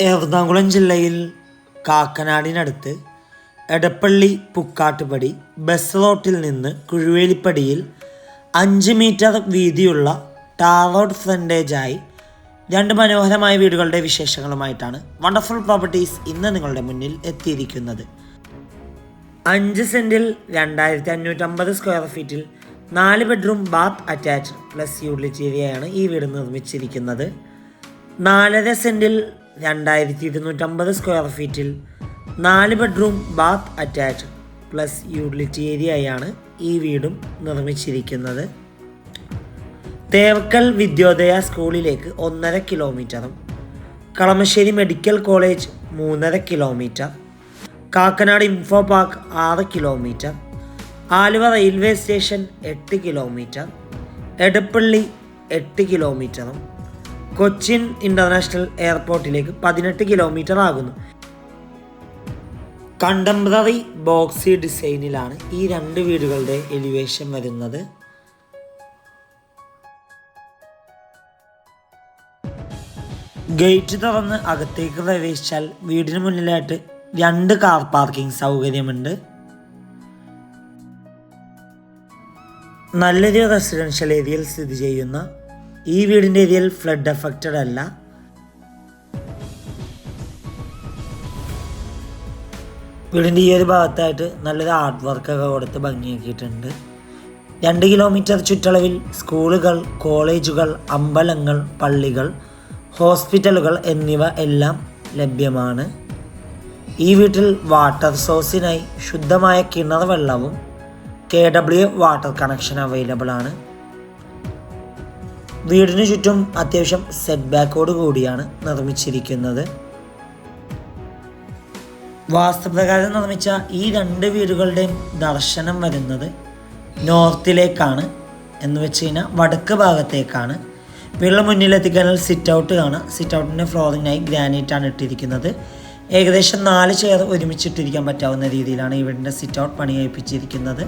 എറണാകുളം ജില്ലയിൽ കാക്കനാടിനടുത്ത് എടപ്പള്ളി പുക്കാട്ടുപടി ബസ് റോട്ടിൽ നിന്ന് കുഴുവേലിപ്പടിയിൽ അഞ്ച് മീറ്റർ വീതിയുള്ള ടാർ റോഡ് ഫ്രണ്ടേജായി രണ്ട് മനോഹരമായ വീടുകളുടെ വിശേഷങ്ങളുമായിട്ടാണ് വണ്ടർഫുൾ പ്രോപ്പർട്ടീസ് ഇന്ന് നിങ്ങളുടെ മുന്നിൽ എത്തിയിരിക്കുന്നത്. അഞ്ച് സെന്റിൽ രണ്ടായിരത്തി അഞ്ഞൂറ്റമ്പത് സ്ക്വയർ ഫീറ്റിൽ നാല് bedroom bath attached plus utility ഏരിയയാണ് ഈ വീട് നിർമ്മിച്ചിരിക്കുന്നത്. നാലര സെന്റിൽ രണ്ടായിരത്തി ഇരുന്നൂറ്റമ്പത് സ്ക്വയർ ഫീറ്റിൽ നാല് bedroom bath attach plus utility ഏരിയയാണ് ഈ വീടും നിർമ്മിച്ചിരിക്കുന്നത്. തേവക്കൽ വിദ്യോദയ സ്കൂളിലേക്ക് ഒന്നര കിലോമീറ്ററും കളമശ്ശേരി മെഡിക്കൽ കോളേജ് മൂന്നര കിലോമീറ്റർ കാക്കനാട് ഇൻഫോ പാർക്ക് ആറ് കിലോമീറ്റർ ആലുവ റെയിൽവേ സ്റ്റേഷൻ എട്ട് കിലോമീറ്റർ എടപ്പള്ളി എട്ട് കിലോമീറ്ററും കൊച്ചിൻ ഇന്റർനാഷണൽ എയർപോർട്ടിലേക്ക് പതിനെട്ട് കിലോമീറ്റർ ആകുന്നു. കണ്ടംപററി ബോക്സി ഡിസൈനിലാണ് ഈ രണ്ട് വീടുകളുടെ എലിവേഷൻ വരുന്നത്. ഗേറ്റ് തുറന്ന് അകത്തേക്ക് പ്രവേശിച്ചാൽ വീടിന് മുന്നിലായിട്ട് രണ്ട് കാർ പാർക്കിംഗ് സൗകര്യമുണ്ട്. നല്ലൊരു റെസിഡൻഷ്യൽ ഏരിയയിൽ സ്ഥിതി ചെയ്യുന്ന ഈ വീടിന്റെ ഏരിയയിൽ ഫ്ലഡ് എഫക്റ്റഡ് അല്ല. വീടിന്റെ ഈ ഒരു ഭാഗത്തായിട്ട് നല്ലൊരു ആർട്ട് വർക്കൊക്കെ കൊടുത്ത് ഭംഗിയാക്കിയിട്ടുണ്ട്. രണ്ട് കിലോമീറ്റർ ചുറ്റളവിൽ സ്കൂളുകൾ കോളേജുകൾ അമ്പലങ്ങൾ പള്ളികൾ ഹോസ്പിറ്റലുകൾ എന്നിവ എല്ലാം ലഭ്യമാണ്. ഈ വീട്ടിൽ വാട്ടർ സോഴ്സിനായി ശുദ്ധമായ കിണർ വെള്ളവും K W water connection available ആണ്. വീടിന് ചുറ്റും അത്യാവശ്യം സെറ്റ് ബാക്കോട് കൂടിയാണ് നിർമ്മിച്ചിരിക്കുന്നത്. വാസ്തുപ്രകാരം നിർമ്മിച്ച ഈ രണ്ട് വീടുകളുടെയും ദർശനം വരുന്നത് നോർത്തിലേക്കാണ് എന്ന് വെച്ച് കഴിഞ്ഞാൽ വടക്ക് ഭാഗത്തേക്കാണ്. വീടിന് മുന്നിലെത്തിക്കാനുള്ള സിറ്റ് ഔട്ട് കാണാം സിറ്റ് ഔട്ടിന്റെ ഫ്ലോറിനായി ഗ്രാനൈറ്റ് ആണ് ഇട്ടിരിക്കുന്നത്. ഏകദേശം നാല് ചെയർ ഒരുമിച്ചിട്ടിരിക്കാൻ പറ്റാവുന്ന രീതിയിലാണ് ഈ വീടിന്റെ സിറ്റ് ഔട്ട് പണി കഴിപ്പിച്ചിരിക്കുന്നത്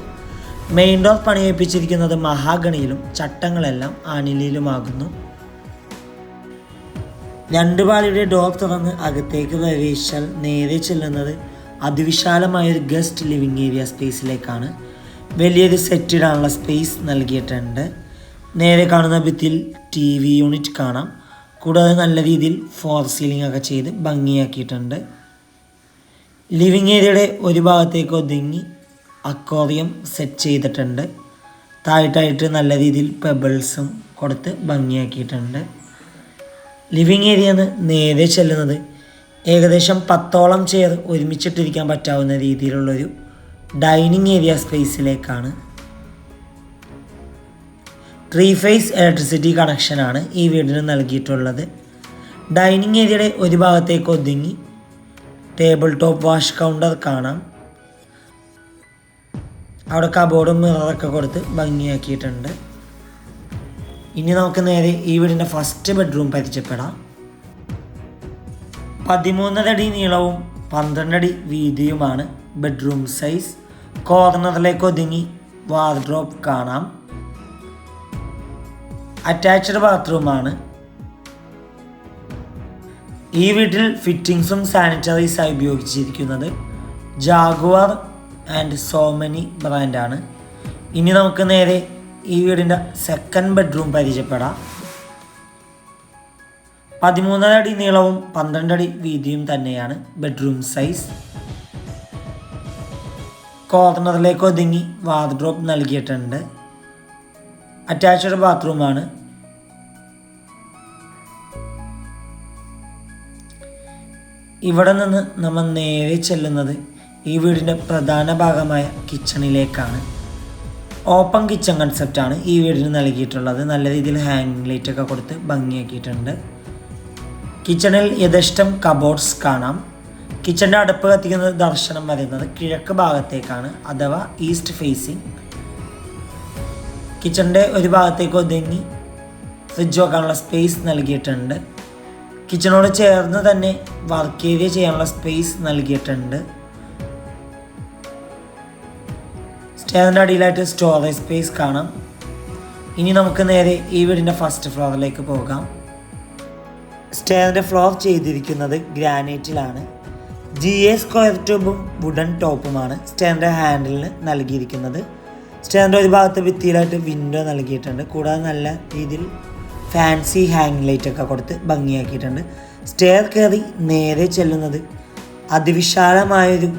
മെയിൻ ഡോർ പണിയിപ്പിച്ചിരിക്കുന്നത് മഹാഗണിയിലും ചട്ടങ്ങളെല്ലാം ആനിലയിലുമാകുന്നു രണ്ട് പാളിയുടെ ഡോർ തുറന്ന് അകത്തേക്ക് പ്രവേശിച്ചാൽ നേരെ ചെല്ലുന്നത് അതിവിശാലമായ ഒരു ഗസ്റ്റ് ലിവിങ് ഏരിയ സ്പേസിലേക്കാണ് വലിയൊരു സെറ്റിടാനുള്ള സ്പേസ് നൽകിയിട്ടുണ്ട്. നേരെ കാണുന്ന ഭിത്തിയിൽ ടി വി യൂണിറ്റ് കാണാം. കൂടാതെ നല്ല രീതിയിൽ ഫോർ സീലിംഗ് ഒക്കെ ചെയ്ത് ഭംഗിയാക്കിയിട്ടുണ്ട്. ലിവിങ് ഏരിയയുടെ ഒരു ഭാഗത്തേക്ക് ഒതുങ്ങി അക്വാറിയം സെറ്റ് ചെയ്തിട്ടുണ്ട്. താഴ്ത്തായിട്ട് നല്ല രീതിയിൽ പെബിൾസും കൊടുത്ത് ഭംഗിയാക്കിയിട്ടുണ്ട്. ലിവിങ് ഏരിയ എന്ന് നേരെ ചെല്ലുന്നത് ഏകദേശം പത്തോളം ചെയർ ഒരുമിച്ചിട്ടിരിക്കാൻ പറ്റാവുന്ന രീതിയിലുള്ളൊരു ഡൈനിങ് ഏരിയ സ്പേസിലേക്കാണ് ത്രീ ഫേസ് ഇലക്ട്രിസിറ്റി കണക്ഷനാണ് ഈ വീടിന് നൽകിയിട്ടുള്ളത്. ഡൈനിങ് ഏരിയയുടെ ഒരു ഭാഗത്തേക്ക് ഒതുങ്ങി. ടേബിൾ ടോപ്പ് വാഷ് കൗണ്ടർ കാണാം. അവിടെ കബോർഡും മിററൊക്കെ കൊടുത്ത് ഭംഗിയാക്കിയിട്ടുണ്ട്. ഇനി നമുക്ക് നേരെ ഈ വീടിന്റെ ഫസ്റ്റ് ബെഡ്റൂം പരിചയപ്പെടാം. പതിമൂന്നരടി നീളവും പന്ത്രണ്ടടി വീതിയുമാണ് ബെഡ്റൂം സൈസ് കോർണറിലേക്ക് ഒതുങ്ങി വാർഡ്രോബ് കാണാം. അറ്റാച്ച്ഡ് ബാത്റൂമാണ് ഈ വീട്ടിൽ ഫിറ്റിങ്സും സാനിറ്ററീസായി ഉപയോഗിച്ചിരിക്കുന്നത്. ജാഗുവാർ ആൻഡ് സോമനി ബ്രാൻഡാണ്. ഇനി നമുക്ക് നേരെ ഈ വീടിന്റെ സെക്കൻഡ് ബെഡ്റൂം പരിചയപ്പെടാം. പതിമൂന്നര അടി നീളവും പന്ത്രണ്ട് അടി വീതിയും തന്നെയാണ് ബെഡ്റൂം സൈസ് കോർണറിലേക്ക് ഒതുങ്ങി വാർഡ്രോബ് നൽകിയിട്ടുണ്ട്. അറ്റാച്ച്ഡ് ബാത്റൂമാണ് ഇവിടെ നിന്ന് നമ്മൾ നേരെ ചെല്ലുന്നത് ഈ വീടിന്റെ പ്രധാന ഭാഗമായ കിച്ചണിലേക്കാണ്. ഓപ്പൺ കിച്ചൺ കൺസെപ്റ്റാണ് ഈ വീടിന് നൽകിയിട്ടുള്ളത്. നല്ല രീതിയിൽ ഹാങ്ങിങ് ലൈറ്റൊക്കെ കൊടുത്ത് ഭംഗിയാക്കിയിട്ടുണ്ട്. കിച്ചണിൽ യഥേഷ്ടം കബോർഡ്സ് കാണാം. കിച്ചന്റെ അടുപ്പ് കത്തിക്കുന്ന ദർശനം വരുന്നത് കിഴക്ക് ഭാഗത്തേക്കാണ് അഥവാ ഈസ്റ്റ് ഫേസിങ് കിച്ചണിന്റെ ഒരു ഭാഗത്തേക്ക് ഒതുങ്ങി ഫ്രിഡ്ജ് വെക്കാനുള്ള സ്പേസ് നൽകിയിട്ടുണ്ട്. കിച്ചണോട് ചേർന്ന് തന്നെ വർക്ക് ഏരിയ ചെയ്യാനുള്ള സ്പേസ് നൽകിയിട്ടുണ്ട്. സ്റ്റെയറിന്റെ അടിയിലായിട്ട് സ്റ്റോറേജ് സ്പേസ് കാണാം. ഇനി നമുക്ക് നേരെ ഈ വീടിന്റെ ഫസ്റ്റ് ഫ്ലോറിലേക്ക് പോകാം. സ്റ്റേറിന്റെ ഫ്ലോർ ചെയ്തിരിക്കുന്നത് ഗ്രാനൈറ്റിലാണ്. ജി എ സ്ക്വയർ ട്യൂബും വുഡൻ ടോപ്പുമാണ് സ്റ്റേറിന്റെ ഹാൻഡിലിന് നൽകിയിരിക്കുന്നത്. സ്റ്റേറിന്റെ ഒരു ഭാഗത്ത് ഭിത്തിയിലായിട്ട് വിൻഡോ നൽകിയിട്ടുണ്ട്. കൂടാതെ നല്ല രീതിയിൽ ഫാൻസി ഹാങ് ലൈറ്റ് ഒക്കെ കൊടുത്ത് ഭംഗിയാക്കിയിട്ടുണ്ട്. സ്റ്റെയർ കയറി നേരെ ചെല്ലുന്നത് അതിവിശാലമായൊരു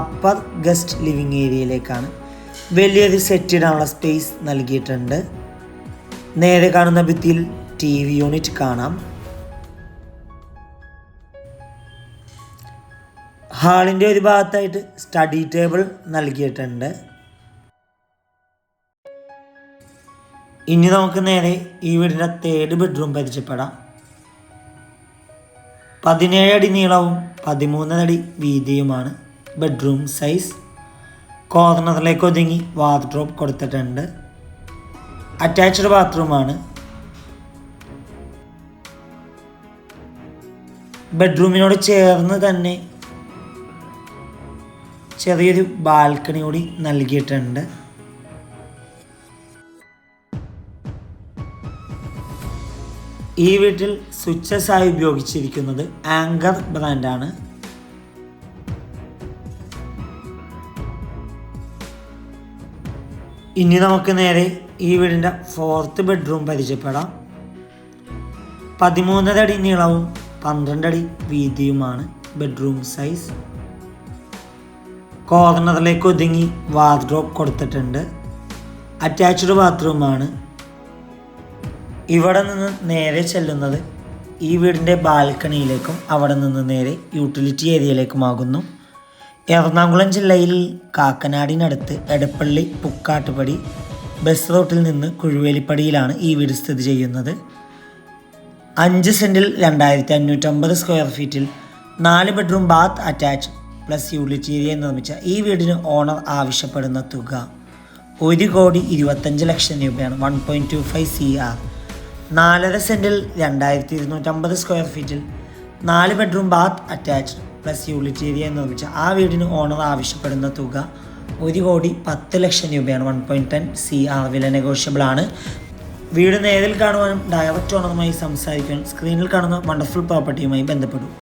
അപ്പർ ഗസ്റ്റ് ലിവിങ് ഏരിയയിലേക്കാണ് വലിയൊരു സെറ്റ് ഇടാനുള്ള സ്പേസ് നൽകിയിട്ടുണ്ട്. നേരെ കാണുന്ന ഭിത്തിയിൽ ടി വി യൂണിറ്റ് കാണാം. ഹാളിന്റെ ഒരു ഭാഗത്തായിട്ട് സ്റ്റഡി ടേബിൾ നൽകിയിട്ടുണ്ട്. ഇനി നമുക്ക് നേരെ ഈ വീടിന്റെ തേർഡ് ബെഡ്റൂം പരിചയപ്പെടാം. പതിനേഴ് അടി നീളവും പതിമൂന്ന് അടി വീതിയുമാണ് ബെഡ്റൂം സൈസ് കോർണറിലേക്ക് ഒതുങ്ങി വാർഡ്രോബ് കൊടുത്തിട്ടുണ്ട്. അറ്റാച്ച്ഡ് ബാത്റൂമാണ്. ബെഡ്റൂമിനോട് ചേർന്ന് തന്നെ ചെറിയൊരു ബാൽക്കണി കൂടി നൽകിയിട്ടുണ്ട്. ഈ വീട്ടിൽ സ്വിച്ചസ് ആയി ഉപയോഗിച്ചിരിക്കുന്നത് ആങ്കർ ബ്രാൻഡാണ്. ഇനി നമുക്ക് നേരെ ഈ വീടിന്റെ ഫോർത്ത് ബെഡ്റൂം പരിചയപ്പെടാം. പതിമൂന്നര അടി നീളവും പന്ത്രണ്ട് അടി വീതിയുമാണ് ബെഡ്റൂം സൈസ് കോർണറിലേക്ക് ഒതുങ്ങി വാർഡ്രോബ് കൊടുത്തിട്ടുണ്ട്. അറ്റാച്ച്ഡ് ബാത്റൂമാണ് ഇവിടെ നിന്ന് നേരെ ചെല്ലുന്നത് ഈ വീടിന്റെ ബാൽക്കണിയിലേക്കും അവിടെ നിന്ന് നേരെ യൂട്ടിലിറ്റി ഏരിയയിലേക്കുമാകുന്നു എറണാകുളം ജില്ലയിൽ കാക്കനാടിനടുത്ത് എടപ്പള്ളി പുക്കാട്ടുപടി ബസ് റൂട്ടിൽ നിന്ന് കുഴുവേലിപ്പടിയിലാണ് ഈ വീട് സ്ഥിതി ചെയ്യുന്നത്. അഞ്ച് സെന്റിൽ രണ്ടായിരത്തി അഞ്ഞൂറ്റമ്പത് സ്ക്വയർ ഫീറ്റിൽ നാല് bedroom bath attach plus utility area നിർമ്മിച്ച ഈ വീടിന് ഓണർ ആവശ്യപ്പെടുന്ന തുക ഒരു കോടി ഇരുപത്തഞ്ച് ലക്ഷം രൂപയാണ്. One point two five C R. നാലര സെന്റിൽ രണ്ടായിരത്തി ഇരുന്നൂറ്റമ്പത് സ്ക്വയർ ഫീറ്റിൽ നാല് ബെഡ്റൂം ബാത്ത് അറ്റാച്ച്ഡ് പ്ലസ് എന്ന് നിർമ്മിച്ച ആ വീടിന് ഓണർ ആവശ്യപ്പെടുന്ന തുക ഒരു കോടി പത്ത് ലക്ഷം രൂപയാണ്. One point ten C R വില നെഗോഷ്യബിൾ ആണ്. വീട് നേരിൽ കാണുവാനും ഡയറക്റ്റ് ഓണറുമായി സംസാരിക്കാനും സ്ക്രീനിൽ കാണുന്ന വണ്ടർഫുൾ പ്രോപ്പർട്ടിയുമായി ബന്ധപ്പെടും.